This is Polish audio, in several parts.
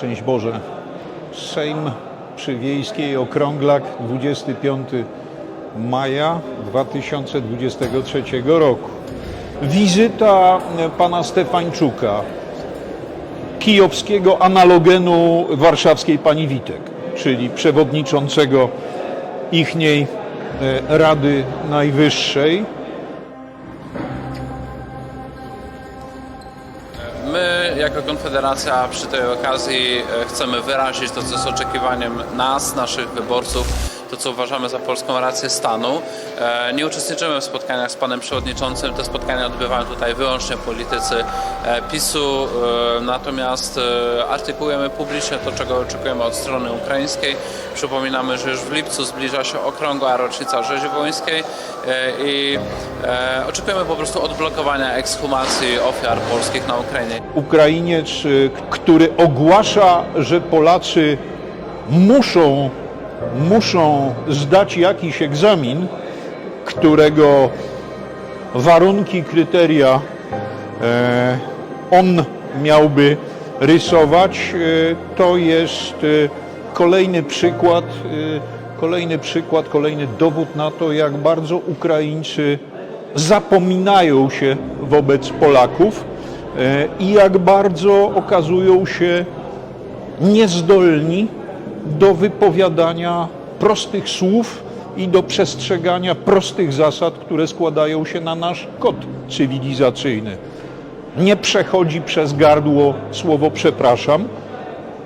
Szczęść Boże. Sejm Przywiejskiej Okrąglak 25 maja 2023 roku. Wizyta pana Stefańczuka, kijowskiego analogenu warszawskiej pani Witek, czyli przewodniczącego ichniej e, Rady Najwyższej. Jako Konfederacja, przy tej okazji e, chcemy wyrazić to, co jest oczekiwaniem nas, naszych wyborców, to, co uważamy za polską rację stanu. E, Nie uczestniczymy w spotkaniach z panem przewodniczącym. Te spotkania odbywają tutaj wyłącznie politycy e, PiSu, e, natomiast artykułujemy publicznie to, czego oczekujemy od strony ukraińskiej. Przypominamy, że już w lipcu zbliża się okrągła rocznica rzezi wołyńskiej i oczekujemy po prostu odblokowania ekshumacji ofiar polskich na Ukrainie. Ukrainiec, który ogłasza, że Polacy muszą, muszą zdać jakiś egzamin, którego warunki, kryteria e, on miałby rysować, e, to jest e, kolejny przykład, kolejny przykład, kolejny dowód na to, jak bardzo Ukraińcy zapominają się wobec Polaków i jak bardzo okazują się niezdolni do wypowiadania prostych słów i do przestrzegania prostych zasad, które składają się na nasz kod cywilizacyjny. Nie przechodzi przez gardło słowo przepraszam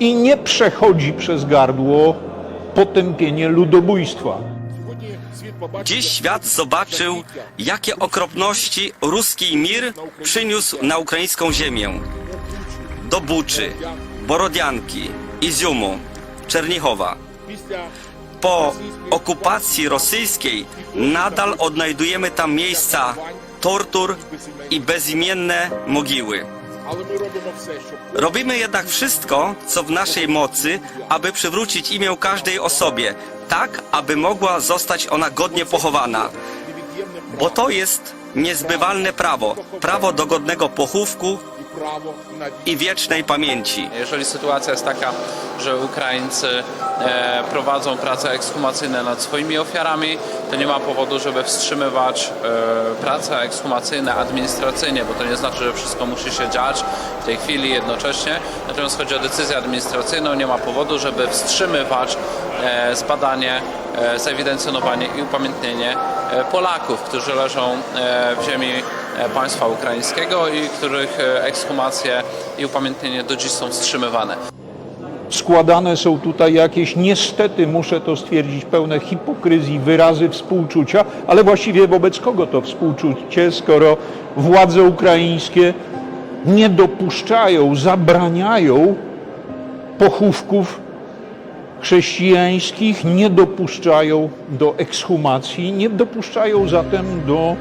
i nie przechodzi przez gardło potępienie ludobójstwa. Dziś świat zobaczył, jakie okropności ruski mir przyniósł na ukraińską ziemię. Do Buczy, Borodianki, Iziumu, Czernichowa. Po okupacji rosyjskiej nadal odnajdujemy tam miejsca tortur i bezimienne mogiły. Robimy jednak wszystko, co w naszej mocy, aby przywrócić imię każdej osobie, tak, aby mogła zostać ona godnie pochowana. Bo to jest niezbywalne prawo, prawo do godnego pochówku i wiecznej pamięci. Jeżeli sytuacja jest taka, że Ukraińcy e, prowadzą prace ekshumacyjne nad swoimi ofiarami, to nie ma powodu, żeby wstrzymywać e, prace ekshumacyjne administracyjnie, bo to nie znaczy, że wszystko musi się dziać w tej chwili jednocześnie. Natomiast chodzi o decyzję administracyjną, nie ma powodu, żeby wstrzymywać e, zbadanie, e, zewidencjonowanie i upamiętnienie e, Polaków, którzy leżą e, w ziemi państwa ukraińskiego i których e, ekshumacje i upamiętnienie do dziś są wstrzymywane. składane są tutaj jakieś, niestety muszę to stwierdzić, pełne hipokryzji wyrazy współczucia, ale właściwie wobec kogo to współczucie, skoro władze ukraińskie nie dopuszczają, zabraniają pochówków chrześcijańskich, nie dopuszczają do ekshumacji, nie dopuszczają zatem do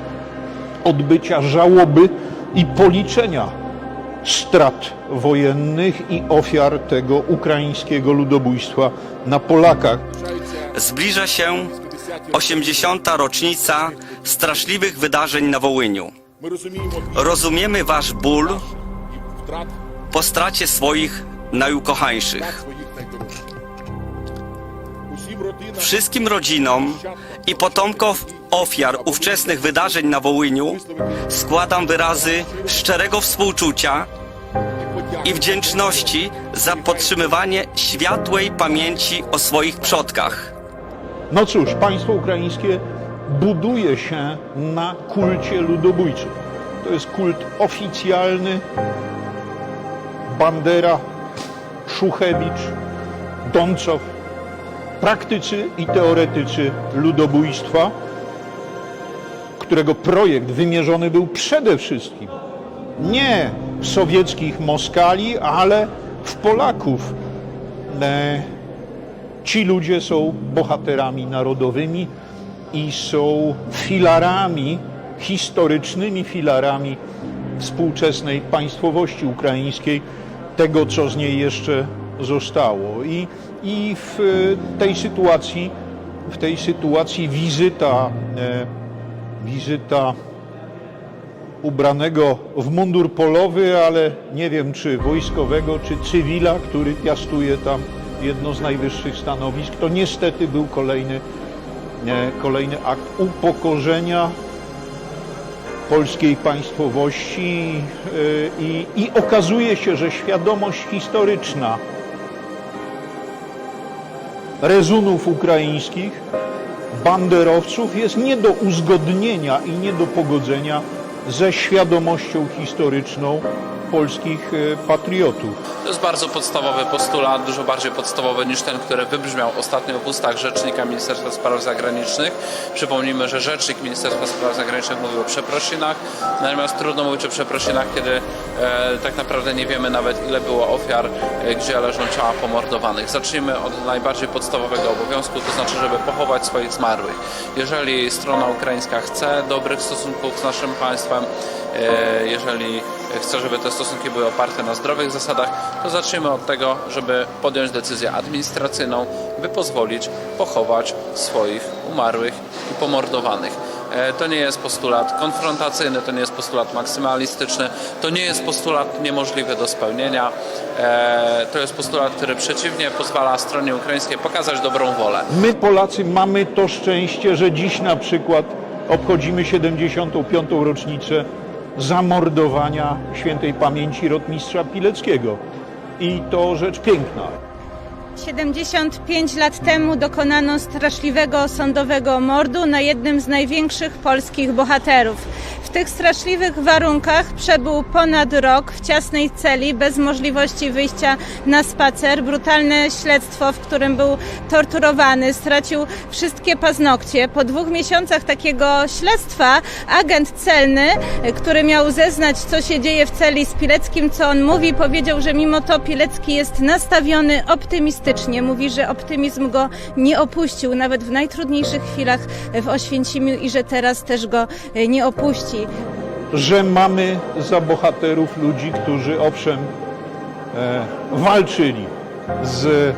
odbycia żałoby i policzenia strat wojennych i ofiar tego ukraińskiego ludobójstwa na Polakach. Zbliża się 80. rocznica straszliwych wydarzeń na Wołyniu. Rozumiemy wasz ból po stracie swoich najukochańszych. Wszystkim rodzinom i potomkom ofiar ówczesnych wydarzeń na Wołyniu składam wyrazy szczerego współczucia i wdzięczności za podtrzymywanie światłej pamięci o swoich przodkach. No cóż, państwo ukraińskie buduje się na kulcie ludobójców. To jest kult oficjalny. Bandera, Szuchewicz, Doncow, praktycy i teoretycy ludobójstwa, którego projekt wymierzony był przede wszystkim nie w sowieckich Moskali, ale w Polaków. E, Ci ludzie są bohaterami narodowymi i są filarami, historycznymi filarami współczesnej państwowości ukraińskiej, tego co z niej jeszcze zostało. I, i w tej sytuacji, w tej sytuacji wizyta, e, wizyta ubranego w mundur polowy, ale nie wiem czy wojskowego, czy cywila, który piastuje tam jedno z najwyższych stanowisk. To niestety był kolejny, kolejny akt upokorzenia polskiej państwowości y, i, i okazuje się, że świadomość historyczna rezunów ukraińskich, banderowców jest nie do uzgodnienia i nie do pogodzenia ze świadomością historyczną polskich y, patriotów. To jest bardzo podstawowy postulat, dużo bardziej podstawowy niż ten, który wybrzmiał ostatnio w ustach rzecznika Ministerstwa Spraw Zagranicznych. Przypomnijmy, że rzecznik Ministerstwa Spraw Zagranicznych mówił o przeprosinach, natomiast trudno mówić o przeprosinach, kiedy e, tak naprawdę nie wiemy nawet ile było ofiar, e, gdzie leżą ciała pomordowanych. Zacznijmy od najbardziej podstawowego obowiązku, to znaczy, żeby pochować swoich zmarłych. Jeżeli strona ukraińska chce dobrych stosunków z naszym państwem, e, jeżeli chce, żeby te stosunki były oparte na zdrowych zasadach, to zacznijmy od tego, żeby podjąć decyzję administracyjną, by pozwolić pochować swoich umarłych i pomordowanych. E, To nie jest postulat konfrontacyjny, to nie jest postulat maksymalistyczny, to nie jest postulat niemożliwy do spełnienia. E, To jest postulat, który przeciwnie pozwala stronie ukraińskiej pokazać dobrą wolę. My Polacy mamy to szczęście, że dziś na przykład obchodzimy 75. rocznicę zamordowania świętej pamięci rotmistrza Pileckiego. I to rzecz piękna. 75 lat temu dokonano straszliwego sądowego mordu na jednym z największych polskich bohaterów. W tych straszliwych warunkach przebył ponad rok w ciasnej celi bez możliwości wyjścia na spacer. Brutalne śledztwo, w którym był torturowany, stracił wszystkie paznokcie. Po dwóch miesiącach takiego śledztwa agent celny, który miał zeznać, co się dzieje w celi z Pileckim, co on mówi, powiedział, że mimo to Pilecki jest nastawiony optymistycznie. Mówi, że optymizm go nie opuścił, nawet w najtrudniejszych chwilach w Oświęcimiu i że teraz też go e, nie opuści. że mamy za bohaterów ludzi, którzy owszem e, walczyli z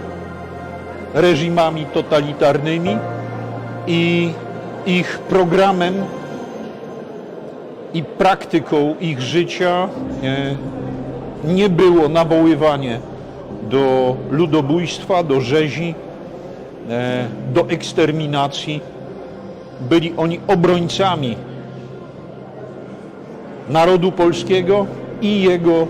reżimami totalitarnymi i ich programem i praktyką ich życia e, nie było nawoływanie do ludobójstwa, do rzezi, e, do eksterminacji. Byli oni obrońcami narodu polskiego i jego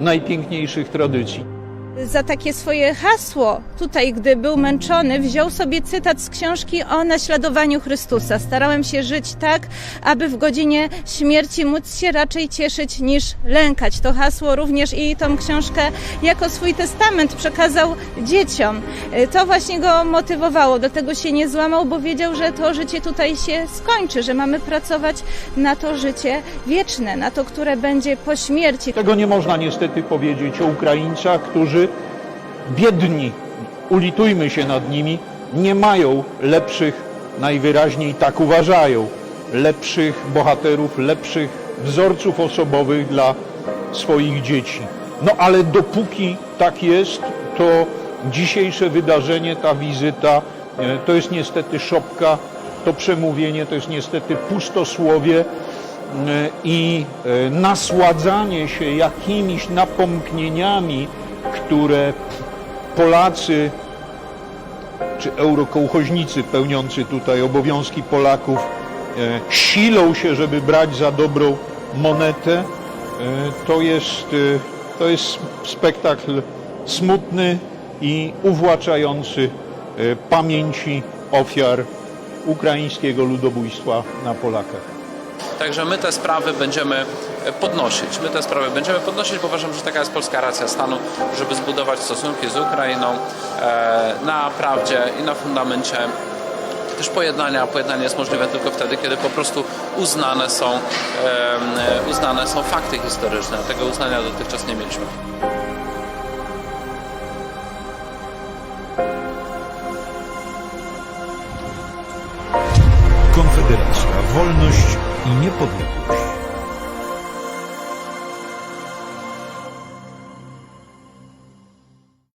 najpiękniejszych tradycji. Za takie swoje hasło, tutaj, gdy był męczony, wziął sobie cytat z książki o naśladowaniu Chrystusa. Starałem się żyć tak, aby w godzinie śmierci móc się raczej cieszyć niż lękać. To hasło również i tą książkę jako swój testament przekazał dzieciom. Y, To właśnie go motywowało, do tego się nie złamał, bo wiedział, że to życie tutaj się skończy, że mamy pracować na to życie wieczne, na to, które będzie po śmierci. Tego nie można niestety powiedzieć o Ukraińcach, którzy biedni, ulitujmy się nad nimi, nie mają lepszych, najwyraźniej tak uważają, lepszych bohaterów, lepszych wzorców osobowych dla swoich dzieci. No ale dopóki tak jest, to dzisiejsze wydarzenie, ta wizyta, e, to jest niestety szopka, to przemówienie, to jest niestety pustosłowie e, i e, nasładzanie się jakimiś napomknieniami, które Polacy czy eurokołchoźnicy pełniący tutaj obowiązki Polaków e, silą się, żeby brać za dobrą monetę, e, to jest, e, to jest spektakl smutny i uwłaczający e, pamięci ofiar ukraińskiego ludobójstwa na Polakach. Także my te sprawy będziemy e, podnosić. My te sprawy będziemy podnosić, bo uważam, że taka jest polska racja stanu, żeby zbudować stosunki z Ukrainą e, na prawdzie i na fundamencie też pojednania. Pojednanie jest możliwe tylko wtedy, kiedy po prostu uznane są, e, uznane są fakty historyczne. Tego uznania dotychczas nie mieliśmy. Konfederacja, wolność i niepodległość.